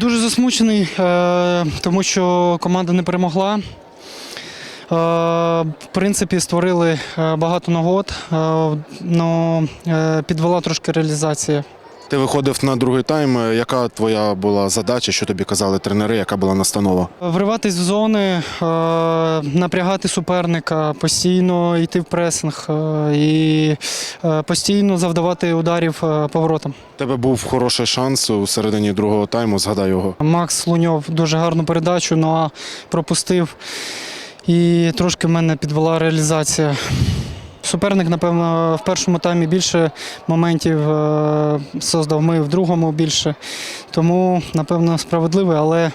Дуже засмучений, е, тому що команда не перемогла. Е, В принципі, створили е, багато нагод, але підвела трошки реалізація. Ти виходив на другий тайм. Яка твоя була задача? Що тобі казали тренери? Яка була настанова? Вриватись в зони, е, напрягати суперника, постійно йти в пресинг е, і е, постійно завдавати ударів поворотом. У тебе був хороший шанс у середині другого тайму. Згадай його. Макс Луньов дуже гарну передачу, ну а пропустив. І трошки в мене підвела реалізація. Суперник, напевно, в першому таймі більше моментів е, создав, ми в другому більше. Тому, напевно, справедливий, але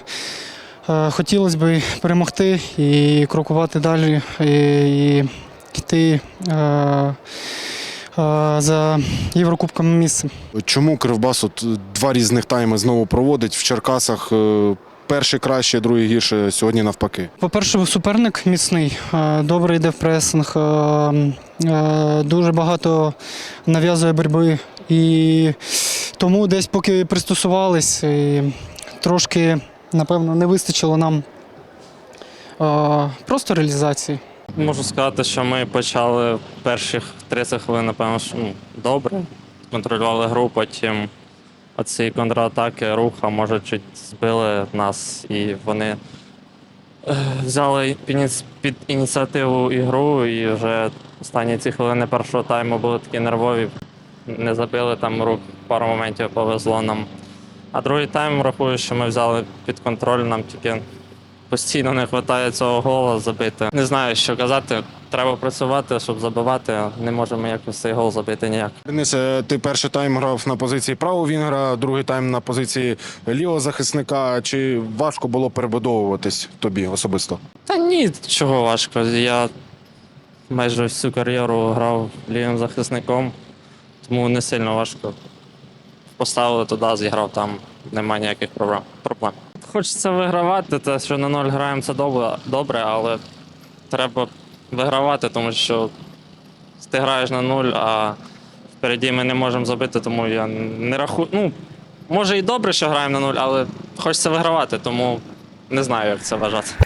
е, хотілося б перемогти і крокувати далі, і, йти е, за Єврокубком місцем. Чому Кривбас от два різних тайми знову проводить в Черкасах? Перший краще, другий гірше. Сьогодні навпаки. По-перше, суперник міцний, е, добре йде в пресинг, е, е, дуже багато нав'язує боротьби. І тому десь поки пристосувались, і трошки, напевно, не вистачило нам просто реалізації. Можу сказати, що ми почали перших 30 хвилин, напевно, що, ну, добре. Контролювали гру, потім оці контратаки, руха, може, чуть збили нас, і вони е, взяли під ініц- під ініціативу ігру, і вже останні ці хвилини першого тайму були такі нервові. Не забили там рук, пару моментів повезло нам. А другий тайм рахую, що ми взяли під контроль, нам тільки постійно не вистачає цього гола забити. Не знаю, що казати. Треба працювати, щоб забивати. Не можемо якось цей гол забити ніяк. Денисе, ти перший тайм грав на позиції правого вінгера, другий тайм на позиції лівого захисника. Чи важко було перебудовуватись тобі особисто? Та ні, чого важко. Я майже всю кар'єру грав лівим захисником, тому не сильно важко. Поставили туди, зіграв там, немає ніяких проблем. проблем. Хочеться вигравати, те, що на ноль граємо, це добре, добре, але треба вигравати, тому що ти граєш на нуль, а впереді ми не можемо забити, тому я не рахую. Ну, може і добре, що граємо на нуль, але хочеться вигравати, тому не знаю, як це вважати.